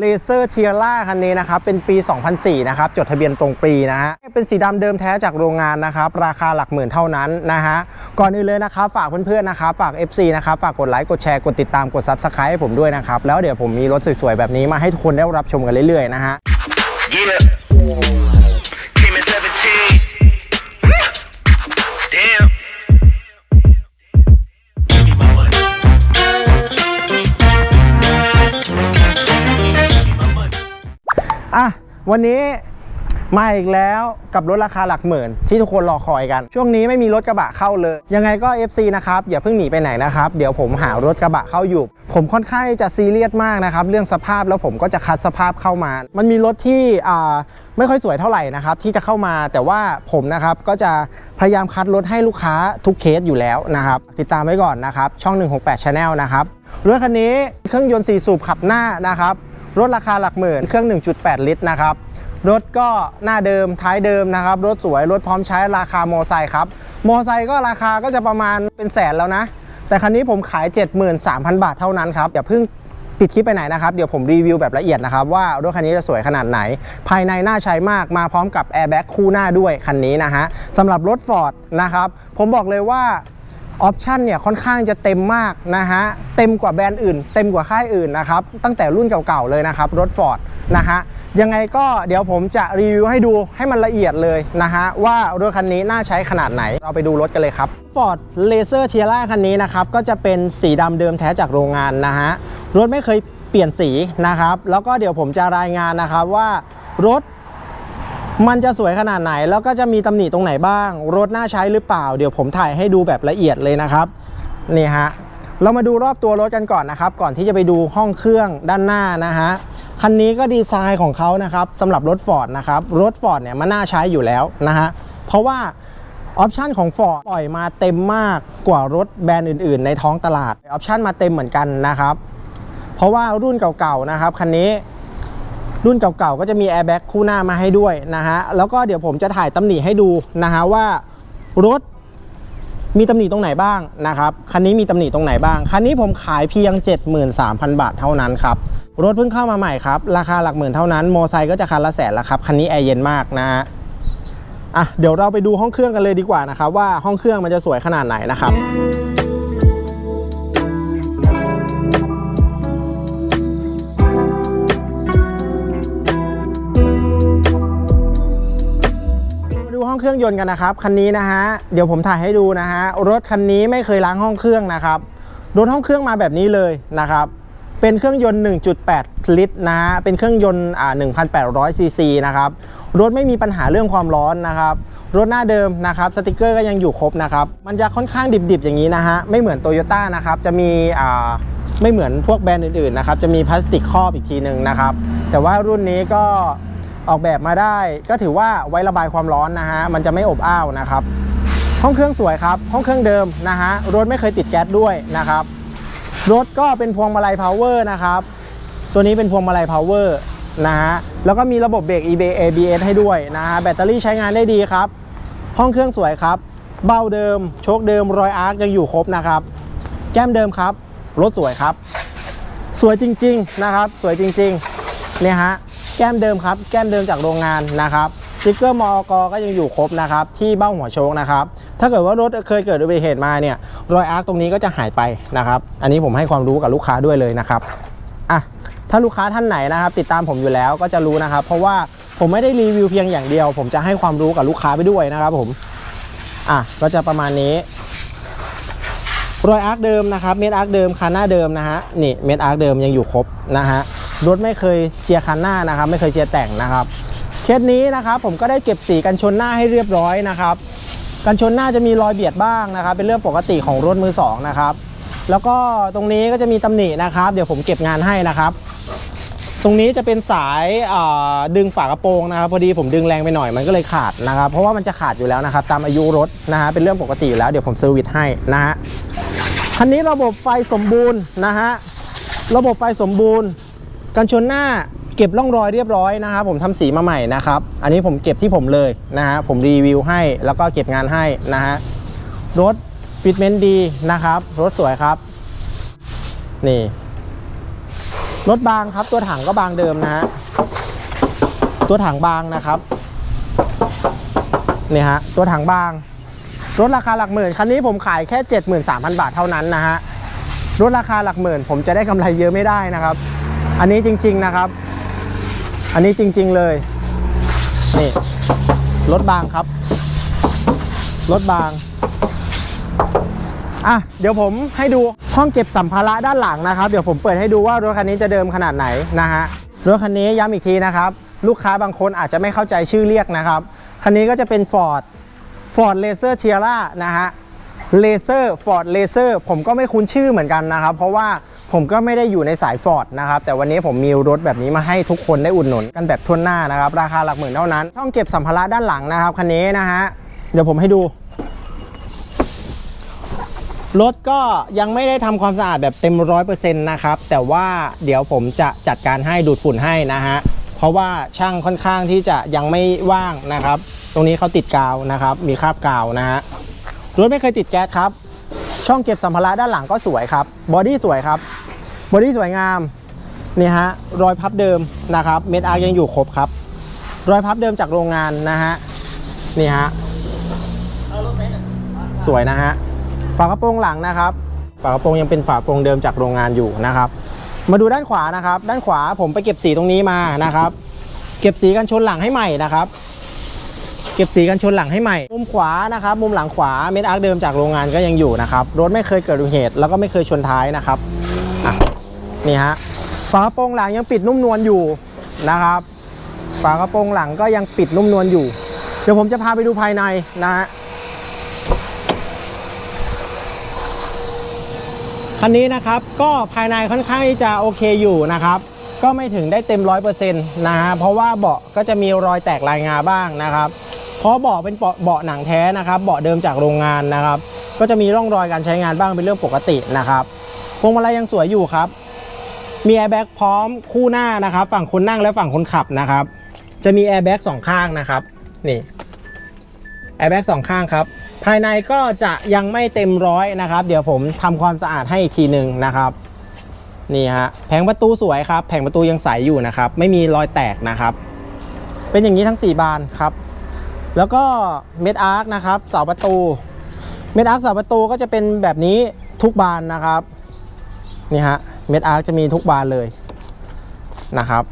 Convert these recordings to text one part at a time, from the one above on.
เลเซอร์เทียร่าคันนี้นะครับ เป็นปี 2004 นะครับ จดทะเบียนตรงปีนะฮะเป็นสีดำเดิมแท้จากโรงงานนะครับ ราคาหลักหมื่นเท่านั้นนะฮะก่อนอื่นเลยนะครับ ฝากเพื่อนๆนะครับ ฝาก FC นะครับ ฝากกดไลค์ กดแชร์ กดติดตามกดซับสไครต์ให้ผมด้วยนะครับ แล้วเดี๋ยวผมมีรถสวยๆ แบบนี้มาให้ทุกคนได้รับชมกันเรื่อยๆ นะฮะ Yeah. วันนี้มาอีกแล้วกับรถราคาหลักหมื่น ที่ทุกคนรอคอยกัน ช่วงนี้ไม่มีรถกระบะเข้าเลย ยังไงก็ FC นะครับ อย่าเพิ่งหนีไปไหนนะครับ เดี๋ยวผมหารถกระบะเข้าอยู่ ผมค่อนข้างจะซีเรียสมากนะครับ เรื่องสภาพแล้วผมก็จะคัดสภาพเข้ามา มันมีรถที่อ่าไม่ค่อยสวยเท่าไหร่นะครับที่จะเข้ามาแต่ว่าผมนะครับก็จะพยายามคัดรถให้ลูกค้าทุกเคสอยู่แล้วนะครับ ติดตามไว้ก่อนนะครับช่อง 168 Channel นะครับรถคันนี้เครื่องยนต์4สูบขับหน้านะครับ รถราคาหลักหมื่น เครื่อง 1.8 ลิตรนะครับ รถก็หน้าเดิมท้ายเดิมนะครับ รถสวย รถพร้อมใช้ราคาโมไซค์ครับ โมไซค์ก็ราคาก็จะประมาณเป็นแสนแล้วนะ แต่คันนี้ผมขาย 73,000 บาทเท่านั้นครับ อย่าเพิ่งปิดคลิปไปไหนนะครับ เดี๋ยวผมรีวิวแบบละเอียดนะครับ ว่ารถคันนี้จะสวยขนาดไหน ภายในน่าใช้มากมาพร้อมกับแอร์แบ็กคู่หน้าด้วยคันนี้นะฮะสำหรับรถ Ford นะครับผมบอกเลยว่า ออปชันเนี่ยค่อนข้างจะเต็มมากนะฮะ เต็มกว่าแบรนด์อื่น เต็มกว่าค่ายอื่นนะครับ ตั้งแต่รุ่นเก่าๆเลยนะครับ รถ Ford นะฮะ ยังไงก็เดี๋ยวผมจะรีวิวให้ดูให้มันละเอียดเลยนะฮะ ว่ารถคันนี้น่าใช้ขนาดไหน เราไปดูรถกันเลยครับ Ford Laser t i e r a คันนี้นะครับ ก็จะเป็นสีดำเดิมแท้จากโรงงานนะฮะ รถไม่เคยเปลี่ยนสีนะครับ แล้วก็เดี๋ยวผมจะรายงานนะครับว่ารถ มันจะสวยขนาดไหนแล้วก็จะมีตำหนิตรงไหนบ้าง รถน่าใช้หรือเปล่า เดี๋ยวผมถ่ายให้ดูแบบละเอียดเลยนะครับนี่ฮะเรามาดูรอบตัวรถกันก่อนนะครับ ก่อนที่จะไปดูห้องเครื่องด้านหน้านะฮะคันนี้ก็ดีไซน์ของเขานะครับสำหรับรถ Ford นะครับรถ Ford เนี่ยมันน่าใช้อยู่แล้วนะฮะเพราะว่าออปชันของ Ford ปล่อยมาเต็มมากกว่ารถแบรนด์อื่นๆ ในท้องตลาดออปชันมาเต็มเหมือนกันนะครับ เพราะว่ารุ่นเก่าๆนะครับคันนี้ รุ่นเก่าๆก็จะมีแอร์แบ็กคู่หน้ามาให้ด้วยนะฮะแล้วก็เดี๋ยวผมจะถ่ายตำหนิให้ดูนะฮะว่ารถมีตำหนิตรงไหนบ้างนะครับคันนี้มีตำหนิตรงไหนบ้าง คันนี้ผมขายเพียง 73,000 บาทเท่านั้นครับรถเพิ่งเข้ามาใหม่ครับ ราคาหลักหมื่นเท่านั้นโมอไซค์ก็จะคันละแสนละครับ คันนี้แอร์เย็นมากนะฮะอะเดี๋ยวเราไปดูห้องเครื่องกันเลยดีกว่านะครับว่าห้องเครื่องมันจะสวยขนาดไหนนะครับ เครื่องยนต์กันนะครับ คันนี้นะฮะ เดี๋ยวผมถ่ายให้ดูนะฮะ รถคันนี้ไม่เคยล้างห้องเครื่องนะครับรถห้องเครื่องมาแบบนี้เลยนะครับ เป็นเครื่องยนต์ 1.8 ลิตรนะฮะ เป็นเครื่องยนต์อ่า1,800ซีซีนะครับ รถไม่มีปัญหาเรื่องความร้อนนะครับ รถหน้าเดิมนะครับ สติกเกอร์ก็ยังอยู่ครบนะครับ มันจะค่อนข้างดิบๆอย่างนี้นะฮะ ไม่เหมือนโตโยต้านะครับ จะมีอ่าไม่เหมือนพวกแบรนด์อื่นๆนะครับ จะมีพลาสติกครอบอีกทีหนึ่งนะครับ แต่ว่ารุ่นนี้ก็ ออกแบบมาได้ ก็ถือว่าไว้ระบายความร้อนนะฮะมันจะไม่อบอ้าวนะครับ ห้องเครื่องสวยครับ ห้องเครื่องเดิมนะฮะรถไม่เคยติดแก๊สด้วยนะครับรถก็เป็นพวงมาลัยพาวเวอร์นะครับ ตัวนี้เป็นพวงมาลัยพาวเวอร์นะฮะแล้วก็มีระบบเบรก ABS ให้ด้วยนะฮะแบตเตอรี่ใช้งานได้ดีครับ ห้องเครื่องสวยครับ เบ้าเดิม โชคเดิมรอยอาร์คยังอยู่ครบนะครับ แก้มเดิมครับ รถสวยครับ สวยจริง ๆ นะครับ สวยจริงๆเนี่ยฮะ แก้มเดิมครับ แก้มเดิมจากโรงงานนะครับสติ๊กเกอร์มอกก็ยังอยู่ครบนะครับ ที่เบ้าหัวโชคนะครับ ถ้าเกิดว่ารถเคยเกิดอุบัติเหตุมาเนี่ยรอยอาร์คตรงนี้ก็จะหายไปนะครับ อันนี้ผมให้ความรู้กับลูกค้าด้วยเลยนะครับอะถ้าลูกค้าท่านไหนนะครับ ติดตามผมอยู่แล้วก็จะรู้นะครับ เพราะว่าผมไม่ได้รีวิวเพียงอย่างเดียว ผมจะให้ความรู้กับลูกค้าไปด้วยนะครับผมอะก็จะประมาณนี้รอยอาร์คเดิมนะครับ เม็ดอาร์คเดิมคันหน้าเดิมนะฮะนี่เม็ดอาร์คเดิมยังอยู่ครบนะฮะ รถไม่เคยเจียคันหน้านะครับ ไม่เคยเจียแต่งนะครับเคสนี้นะครับผมก็ได้เก็บสีกันชนหน้าให้เรียบร้อยนะครับกันชนหน้าจะมีรอยเบียดบ้างนะครับ เป็นเรื่องปกติของรถมือสองนะครับแล้วก็ตรงนี้ก็จะมีตำหนินะครับ เดี๋ยวผมเก็บงานให้นะครับ ตรงนี้จะเป็นสายาดึงฝากระโปรงนะครับ พอดีผมดึงแรงไปหน่อยมันก็เลยขาดนะครับ เพราะว่ามันจะขาดอยู่แล้วนะครับ ตามอายุรถนะฮะเป็นเรื่องปกติอยู่แล้วเดี๋ยวผมเซอร์วิสให้นะฮะคันนี้ระบบไฟสมบูรณ์นะฮะระบบไฟสมบูรณ์ กันชนหน้าเก็บร่องรอยเรียบร้อยนะครับผมทำสีมาใหม่นะครับ อันนี้ผมเก็บที่ผมเลยนะฮะผมรีวิวให้แล้วก็เก็บงานให้นะฮะรถฟิตเมนต์ดีนะครับ รถสวยครับ นี่ รถบางครับตัวถังก็บางเดิมนะฮะตัวถังบางนะครับนี่ฮะตัวถังบาง รถราคาหลักหมื่นคันนี้ผมขายแค่ 73,000 บาทเท่านั้นนะฮะรถราคาหลักหมื่น ผมจะได้กำไรเยอะไม่ได้นะครับ อันนี้จริง ๆนะครับ อันนี้จริง ๆเลยนี่รถบางครับรถบางอะเดี๋ยวผมให้ดูห้องเก็บสัมภาระด้านหลังนะครับ เดี๋ยวผมเปิดให้ดูว่ารถคันนี้จะเดิมขนาดไหนนะฮะรถคันนี้ย้ำอีกทีนะครับ ลูกค้าบางคนอาจจะไม่เข้าใจชื่อเรียกนะครับ คันนี้ก็จะเป็น Ford Ford Laser Tiara นะฮะ Laser Ford Laser ผมก็ไม่คุ้นชื่อเหมือนกันนะครับ เพราะว่า ผมก็ไม่ได้อยู่ในสาย Ford นะครับ แต่วันนี้ผมมีรถแบบนี้มาให้ทุกคนได้อุดหนุนกันแบบทั่วหน้านะครับ ราคาหลักหมื่นเท่านั้นห้องเก็บสัมภาระด้านหลังนะครับคันนี้นะฮะเดี๋ยวผมให้ดูรถก็ยังไม่ได้ทำความสะอาดแบบเต็มร้อยเปอร์เซ็นต์นะครับ แต่ว่าเดี๋ยวผมจะจัดการให้ดูดฝุ่นให้นะฮะ เพราะว่าช่างค่อนข้างที่จะยังไม่ว่างนะครับ ตรงนี้เขาติดกาวนะครับ มีคราบกาวนะฮะ รถไม่เคยติดแก๊สครับ ช่องเก็บสัมภาระด้านหลังก็สวยครับ บอดี้สวยครับ บอดี้สวยงามนี่ฮะรอยพับเดิมนะครับ เม็ดอาร์ยังอยู่ครบครับ รอยพับเดิมจากโรงงานนะฮะนี่ฮะสวยนะฮะฝากระโปรงหลังนะครับ ฝากระโปรงยังเป็นฝากระโปรงเดิมจากโรงงานอยู่นะครับ มาดูด้านขวานะครับ ด้านขวาผมไปเก็บสีตรงนี้มานะครับ เก็บสีกันชนหลังให้ใหม่นะครับเก็บสีกันชนหลังให้ใหม่ มุมขวานะครับ มุมหลังขวาเม็ดอาร์คเดิมจากโรงงานก็ยังอยู่นะครับ รถไม่เคยเกิดอุบัติเหตุแล้วก็ไม่เคยชนท้ายนะครับอะ นี่ฮะฝากระโปรงหลังยังปิดนุ่มนวลอยู่นะครับ ฝากระโปรงหลังก็ยังปิดนุ่มนวลอยู่ เดี๋ยวผมจะพาไปดูภายในนะฮะคันนี้นะครับก็ภายในค่อนข้างที่จะโอเคอยู่นะครับ ก็ไม่ถึงได้เต็มร้อยเปอร์เซ็นต์นะฮะเพราะว่าเบาะก็จะมีรอยแตกลายงาบ้างนะครับ เพราะเบาะเป็นเบาะเบาะหนังแท้นะครับ เบาะเดิมจากโรงงานนะครับ ก็จะมีร่องรอยการใช้งานบ้างเป็นเรื่องปกตินะครับพวงมาลัยยังสวยอยู่ครับ มีแอร์แบ็กพร้อมคู่หน้านะครับ ฝั่งคนนั่งและฝั่งคนขับนะครับ จะมีแอร์แบ็กสองข้างนะครับ นี่แอร์แบ็กสองข้างครับ ภายในก็จะยังไม่เต็มร้อยนะครับ เดี๋ยวผมทำความสะอาดให้อีกทีหนึ่งนะครับ นี่ฮะแผงประตูสวยครับ แผงประตูยังใสอยู่นะครับ ไม่มีรอยแตกนะครับ เป็นอย่างนี้ทั้ง 4 บานครับ แล้วก็เม็ดอาร์คนะครับเสาประตู เม็ดอาร์คเสาประตูก็จะเป็นแบบนี้ทุกบานนะครับ นี่ฮะ เม็ดอาร์จะมีทุกบานเลยนะครับ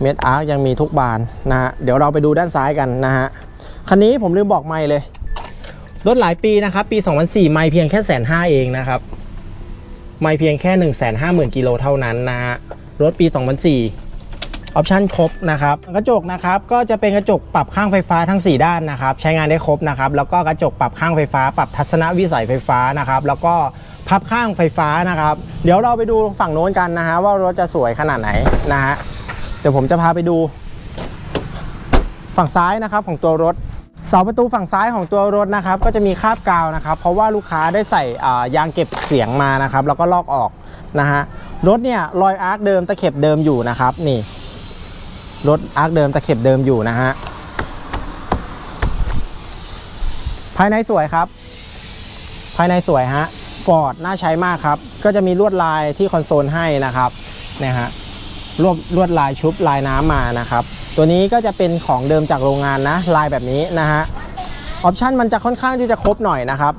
เม็ดอาร์ยังมีทุกบานนะฮะเดี๋ยวเราไปดูด้านซ้ายกันนะฮะคันนี้ผมลืมบอกไม่เลยรถหลายปีนะครับ ปี 2004 ไม่เพียงแค่แสนห้าเองนะครับ ไม่เพียงแค่ 1 5 0 0 0 0กิโลเท่านั้นนะฮะรถปี 2004ออปชั่นครบนะครับกระจกนะครับก็จะเป็นกระจกปรับข้างไฟฟ้าทั้ง 4 ด้านนะครับ ใช้งานได้ครบนะครับ แล้วก็กระจกปรับข้างไฟฟ้า ปรับทัศนวิสัยไฟฟ้านะครับ แล้วก็ พับข้างไฟฟ้านะครับ เดี๋ยวเราไปดูฝั่งโน้นกันนะฮะว่ารถจะสวยขนาดไหนนะฮะเดี๋ยวผมจะพาไปดู ฝั่งซ้ายนะครับของตัวรถเสาประตูฝั่งซ้ายของตัวรถนะครับก็จะมีคาบกาวนะครับ เพราะว่าลูกค้าได้ใส่ยางเก็บเสียงมานะครับ แล้วก็ลอกออกนะฮะรถเนี่ยรอยอาร์คเดิมตะเข็บเดิมอยู่นะครับนี่รถอาร์คเดิมตะเข็บเดิมอยู่นะฮะภายในสวยครับ ภายในสวยฮะ ฟอร์ดน่าใช้มากครับ ก็จะมีลวดลายที่คอนโซลให้นะครับเนี่ยฮะลวดลวดลายชุบลายน้ำมานะครับ ตัวนี้ก็จะเป็นของเดิมจากโรงงานนะ ลายแบบนี้นะฮะออปชันมันจะค่อนข้างที่จะครบหน่อยนะครับ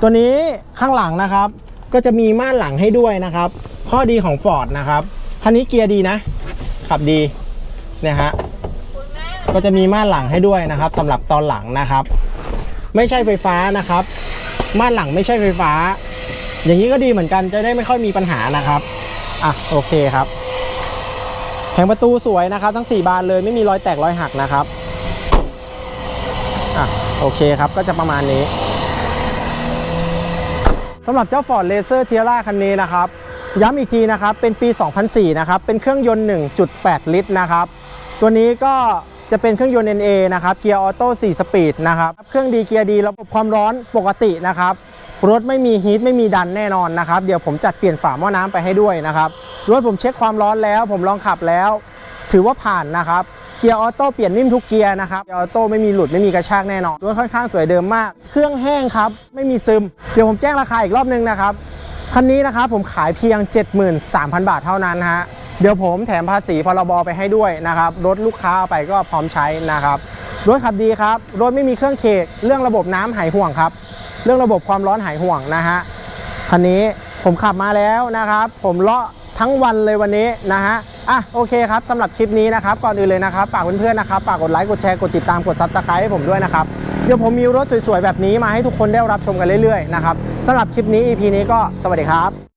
ตัวนี้ข้างหลังนะครับ ก็จะมีม่านหลังให้ด้วยนะครับ ข้อดีของ Ford นะครับคันนี้เกียร์ดีนะ ขับดีเนี่ยฮะก็จะมีม่านหลังให้ด้วยนะครับสำหรับตอนหลังนะครับ ไม่ใช่ไฟฟ้านะครับ ม่านหลังไม่ใช่ไฟฟ้า อย่างนี้ก็ดีเหมือนกันจะได้ไม่ค่อยมีปัญหานะครับอะโอเคครับแผงประตูสวยนะครับ ทั้ง 4 บานเลยไม่มีรอยแตกรอยหักนะครับอะโอเคครับก็จะประมาณนี้สำหรับเจ้า Ford Racer Tiara คันนี้นะครับ ย้ำอีกทีนะครับเป็นปี 2004 นะครับ เป็นเครื่องยนต์ 1.8 ลิตรนะครับ ตัวนี้ก็ จะเป็นเครื่องยนต์ NA นะครับเกียร์ออโต้4สปีดนะครับเครื่องดีเกียร์ดีระบบความร้อนปกตินะครับรถไม่มีฮีทไม่มีดันแน่นอนนะครับเดี๋ยวผมจัดเปลี่ยนฝาหม้อน้ำไปให้ด้วยนะครับรถผมเช็คความร้อนแล้ว ผมลองขับแล้ว ถือว่าผ่านนะครับเกียร์ออโต้เปลี่ยนนิ่มทุกเกียร์นะครับเกียร์ออโต้ไม่มีหลุดไม่มีกระชากแน่นอนรถค่อนข้างสวยเดิมมาก เครื่องแห้งครับไม่มีซึม เดี๋ยวผมแจ้งราคาอีกรอบนึงนะครับคันนี้นะครับผมขายเพียง 73,000 บาทเท่านั้นฮะ เดี๋ยวผมแถมภาษีพรบไปให้ด้วยนะครับ รถลูกค้าเอาไปก็พร้อมใช้นะครับ รถขับดีครับ รถไม่มีเครื่องเขกเรื่องระบบน้ำหายห่วงครับ เรื่องระบบความร้อนหายห่วงนะฮะ คันนี้ผมขับมาแล้วนะครับ ผมเลาะทั้งวันเลยวันนี้นะฮะ อะโอเคครับสำหรับคลิปนี้นะครับ ก่อนอื่นเลยนะครับฝากเพื่อนๆนะครับฝากกดไลค์ กดแชร์ กดติดตาม กดซับสไครต์ให้ผมด้วยนะครับ เดี๋ยวผมมีรถสวยๆแบบนี้มาให้ทุกคนได้รับชมกันเรื่อยๆนะครับสำหรับคลิปนี้ EP นี้ก็สวัสดีครับ